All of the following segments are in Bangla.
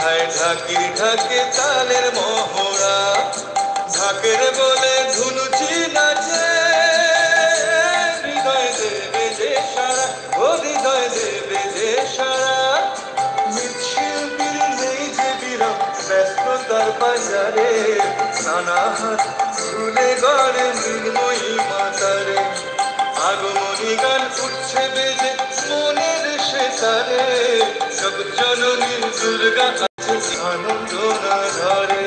কোথায় ঢাকির ঢাকে তালের মহড়া? ঢাকের বলে ধুনুচি নাচে। হৃদয় দেবে যে সারা, ও হৃদয় দেবে যে সারা। মৃৎশিল্পীর নেই যে ব্যস্ততার বাজারে। নানা হাত গড়ে মৃন্ময়ী মাতারে। আগমনী গান উঠছে বেজে মনের সে তারে দুর্গা আনন্দ ধরে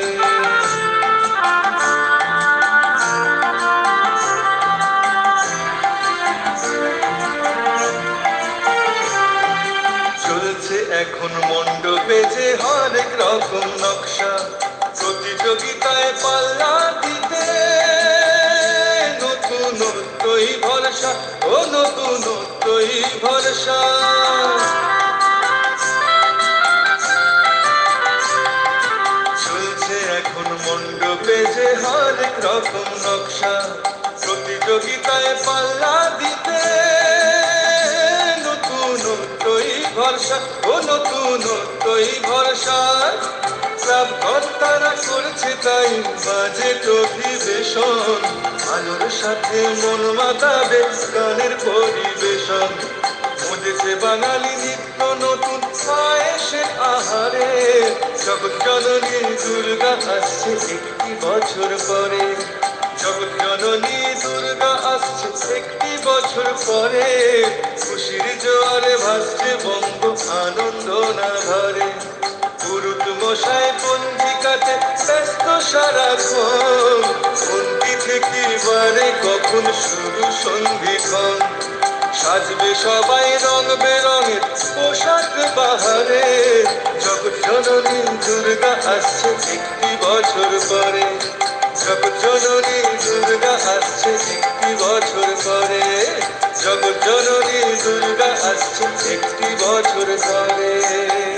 চলছে এখন মণ্ডপে যে হরেক রকম নকশা, প্রতিযোগিতায় পাল্লা দিতে। নতুনত্বই ভরসা, ও নতুনত্বই ভরসা। মণ্ডপে যে হরেক রকম নকশা। প্রতিযোগিতায় পাল্লা দিতে নতুনত্বই ভরসা, ও নতুনত্বই ভরসা। ক্লাব কর্তারা করছে তাই বাজেট অধিবেশন। আলোর সাথে মন মাতাবে গানের পরিবেশন। মজেছে বাঙালি জগৎ জননী দুর্গা আসছে একটি বছর পরে। জগৎ জননী দুর্গা আসছে একটি বছর পরে। খুশির জোয়ারে ভাসছে বঙ্গ আনন্দ না ধরে পুরুত মশাই পঞ্জিকাতে ব্যস্ত সারাক্ষণ। পন্থী থেকে বারে কখন শুরু সঙ্গীক্ষণ সাজবে সবাই রং বেরঙের পোশাক বাহারে। জননী দুর্গা আসছে একটি বছর পরে। জগৎ জননী দুর্গা আসছে একটি বছর পরে। জগৎ জননী দুর্গা আসছে একটি বছর পরে।